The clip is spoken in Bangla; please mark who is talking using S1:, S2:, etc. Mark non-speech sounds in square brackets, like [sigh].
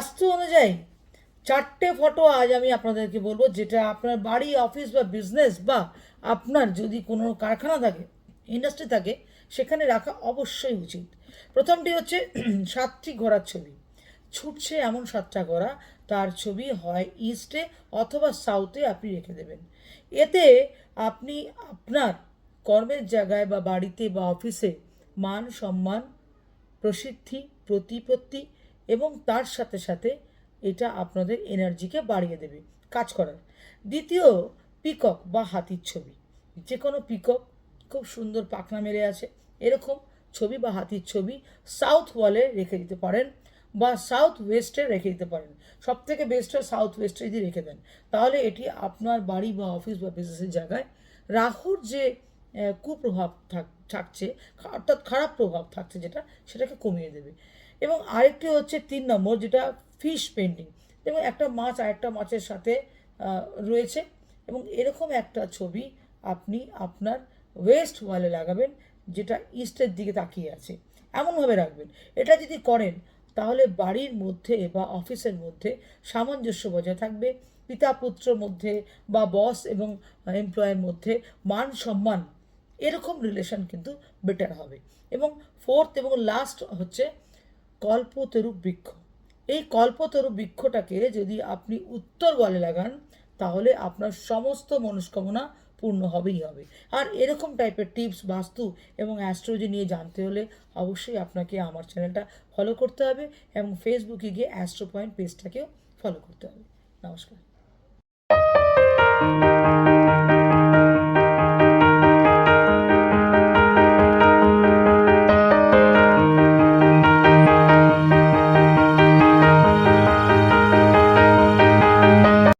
S1: বাস্তু অনুযায়ী চারটে ফটো আজ আমি আপনাদেরকে বলব, যেটা আপনার বাড়ি অফিস বা বিজনেস বা আপনার যদি কোনো কারখানা থাকে ইন্ডাস্ট্রি থাকে, সেখানে রাখা অবশ্যই উচিত। প্রথমটি হচ্ছে [clears throat] সাতটি ঘোড়ার ছবি। ছুটছে এমন সাতটা ঘোড়া, তার ছবি হয় ইস্টে অথবা সাউথে আপনি রেখে দেবেন। এতে আপনি আপনার কর্মের জায়গায় বা বাড়িতে বা অফিসে মান, সম্মান, প্রসিদ্ধি, প্রতিপত্তি এবং তার সাথে সাথে এটা আপনাদের এনার্জিকে বাড়িয়ে দেবে, কাজ করার। দ্বিতীয়, পিকক বা হাতির ছবি। যে কোনো পিকক খুব সুন্দর পাখনা মেরে আছে, এরকম ছবি বা হাতির ছবি সাউথ ওয়ালে রেখে দিতে পারেন বা সাউথ ওয়েস্টে রেখে দিতে পারেন। সব থেকে বেস্ট হয় সাউথ ওয়েস্টে যদি রেখে দেন। তাহলে এটি আপনার বাড়ি বা অফিস বা বিজনেসের জায়গায় রাহুর যে কুপ্রভাব থাক, থাকছে, অর্থাৎ খারাপ প্রভাব থাকছে যেটা, সেটাকে কমিয়ে দেবে। এবং আরেকটি হচ্ছে তিন নম্বর, যেটা ফিশ পেন্টিং এবং একটা মাছ, আরেকটা মাছের সাথে রয়েছে। এবং এরকম একটা ছবি আপনি আপনার ওয়েস্ট ওয়ালে লাগাবেন, যেটা ইস্টের দিকে তাকিয়ে আছে। এমনভাবে রাখবেন। এটা যদি করেন, তাহলে বাড়ির মধ্যে বা অফিসের মধ্যে সামঞ্জস্য বজায় থাকবে। পিতা পুত্রর মধ্যে বা বস এবং এমপ্লয়ের মধ্যে মান সম্মান, এরকম রিলেশন কিন্তু বেটার হবে। এবং ফোর্থ এবং লাস্ট হচ্ছে কল্পতরু বৃক্ষ। এই কল্পতরু বৃক্ষটাকে যদি আপনি উত্তর বলে লাগান, তাহলে আপনার সমস্ত মনস্কামনা পূর্ণ হবেই হবে। আর এরকম টাইপের টিপস বাস্তু এবং অ্যাস্ট্রোলজি নিয়ে জানতে হলে অবশ্যই আপনাকে আমার চ্যানেলটা ফলো করতে হবে এবং ফেসবুকে গিয়ে অ্যাস্ট্রো পয়েন্ট পেজটাকেও ফলো করতে হবে। নমস্কার।